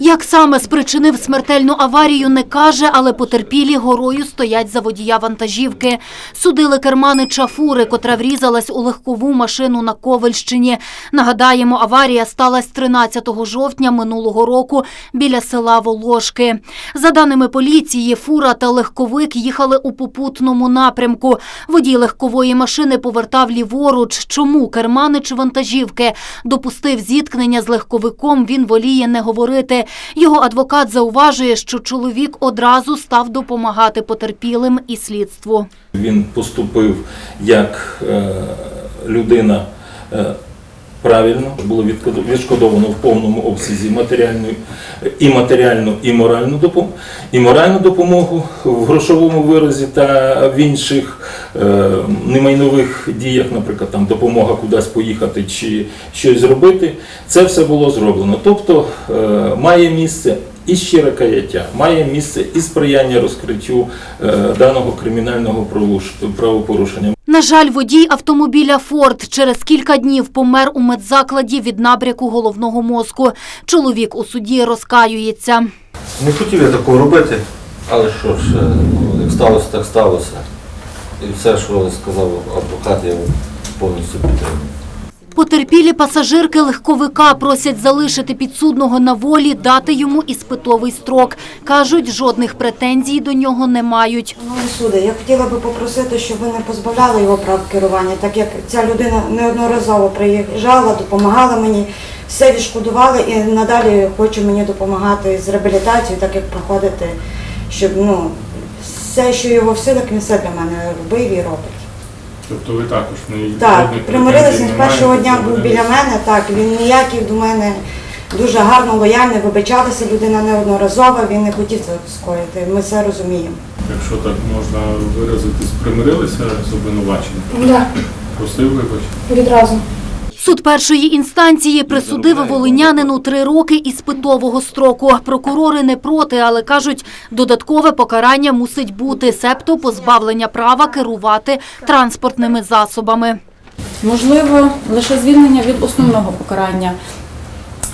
Як саме спричинив смертельну аварію, не каже, але потерпілі горою стоять за водія вантажівки. Судили керманича фури, котра врізалась у легкову машину на Ковельщині. Нагадаємо, аварія сталася 13 жовтня минулого року біля села Волошки. За даними поліції, фура та легковик їхали у попутному напрямку. Водій легкової машини повертав ліворуч. Чому керманич вантажівки допустив зіткнення з легковиком, він воліє не говорити. Його адвокат зауважує, що чоловік одразу став допомагати потерпілим і слідству. Він поступив як е, людина е, правильно, було відшкодовано в повному обсязі матеріальну і матеріальну, і моральну допомогу, і моральну допомогу в грошовому виразі та в інших е, немайнових діях, наприклад, там допомога кудись поїхати чи щось зробити. Це все було зроблено. Тобто е, має місце і щире каяття, має місце і сприяння розкриттю е, даного кримінального правопорушення. На жаль, водій автомобіля «Форд» через кілька днів помер у медзакладі від набряку головного мозку. Чоловік у суді розкаюється. Не хотів я такого робити, але що ж, е, як сталося, так сталося. І все, що сказав адвокат, я повністю підтримую. Потерпілі пасажирки легковика просять залишити підсудного на волі, дати йому іспитовий строк. Кажуть, жодних претензій до нього не мають. Ну, суди, я хотіла би попросити, щоб ви не позбавляли його прав керування, так як ця людина неодноразово приїжджала, допомагала мені, все відшкодували і надалі хоче мені допомагати з реабілітацією, так як проходити, щоб ну, все, що його в силах, він все для мене робив і робить. Тобто ви також не Так, примирилися, він з першого дня був біля мене, так, він ніякий до мене дуже гарно, лояльний, вибачалася, людина неодноразова, він не хотів це скоїти, ми все розуміємо. Якщо так можна виразитись, примирилися з обвинуваченням? Так. Просив вибачення? відразу. Суд першої інстанції присудив волинянину три роки іспитового строку. Прокурори не проти, але кажуть, додаткове покарання мусить бути, себто позбавлення права керувати транспортними засобами. Можливо, лише звільнення від основного покарання.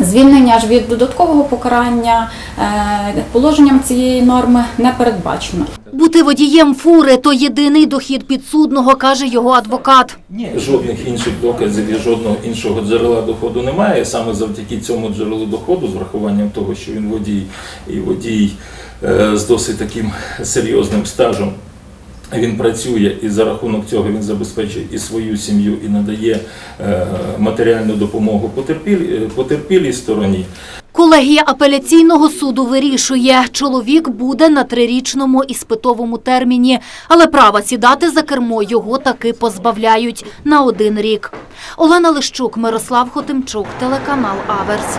Звільнення ж від додаткового покарання е, положенням цієї норми не передбачено. Бути водієм фури – то єдиний дохід підсудного, каже його адвокат. Жодних інших доказів і жодного іншого джерела доходу немає. Саме завдяки цьому джерелу доходу, з врахуванням того, що він водій і водій е, з досить таким серйозним стажем. Він працює і за рахунок цього він забезпечує і свою сім'ю, і надає е, матеріальну допомогу е, потерпілій стороні. Колегія апеляційного суду вирішує, чоловік буде на трирічному іспитовому терміні, але права сідати за кермо його таки позбавляють на один рік. Олена Лищук, Мирослав Хотимчук, телеканал Аверс.